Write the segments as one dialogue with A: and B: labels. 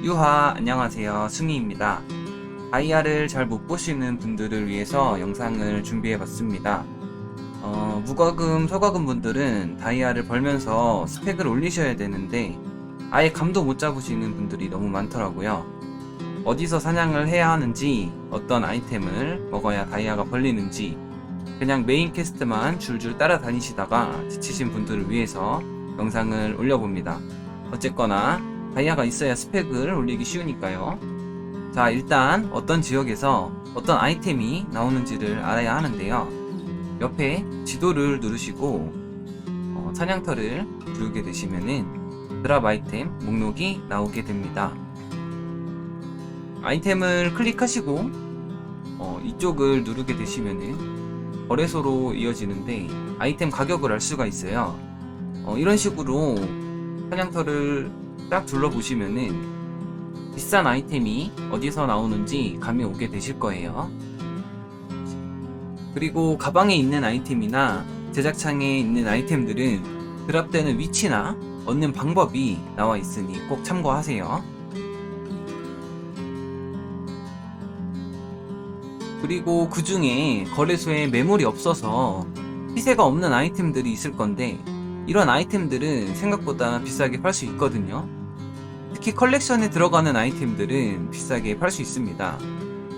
A: 유하 안녕하세요. 승희입니다. 다이아를 잘못 보시는 분들을 위해서 영상을 준비해 봤습니다. 어, 무과금 소과금 분들은 다이아를 벌면서 스펙을 올리셔야 되는데 아예 감도 못 잡으시는 분들이 너무 많더라고요. 어디서 사냥을 해야 하는지 어떤 아이템을 먹어야 다이아가 벌리는지 그냥 메인 퀘스트만 줄줄 따라다니시다가 지치신 분들을 위해서 영상을 올려봅니다. 어쨌거나 다이아가 있어야 스펙을 올리기 쉬우니까요. 자, 일단 어떤 지역에서 어떤 아이템이 나오는지를 알아야 하는데요. 옆에 지도를 누르시고 어, 사냥터를 누르게 되시면은 드랍 아이템 목록이 나오게 됩니다. 아이템을 클릭하시고 어, 이쪽을 누르게 되시면은 거래소로 이어지는데 아이템 가격을 알 수가 있어요. 어, 이런 식으로 사냥터를 딱 둘러보시면은 비싼 아이템이 어디서 나오는지 감이 오게 되실 거예요. 그리고 가방에 있는 아이템이나 제작창에 있는 아이템들은 드랍되는 위치나 얻는 방법이 나와 있으니 꼭 참고하세요. 그리고 그 중에 거래소에 매물이 없어서 시세가 없는 아이템들이 있을 건데 이런 아이템들은 생각보다 비싸게 팔 수 있거든요. 특히 컬렉션에 들어가는 아이템들은 비싸게 팔 수 있습니다.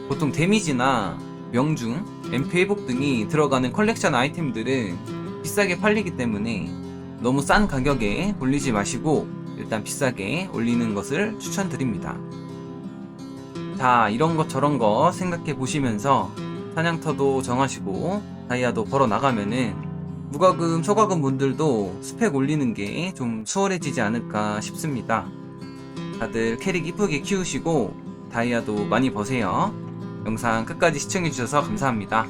A: 보통 데미지나 명중, MP 회복 등이 들어가는 컬렉션 아이템들은 비싸게 팔리기 때문에 너무 싼 가격에 올리지 마시고 일단 비싸게 올리는 것을 추천드립니다. 자, 이런 것 저런 거 생각해 보시면서 사냥터도 정하시고 다이아도 벌어 나가면은 무과금, 초과금 분들도 스펙 올리는 게 좀 수월해지지 않을까 싶습니다. 다들 캐릭 이쁘게 키우시고 다이아도 많이 버세요. 영상 끝까지 시청해주셔서 감사합니다.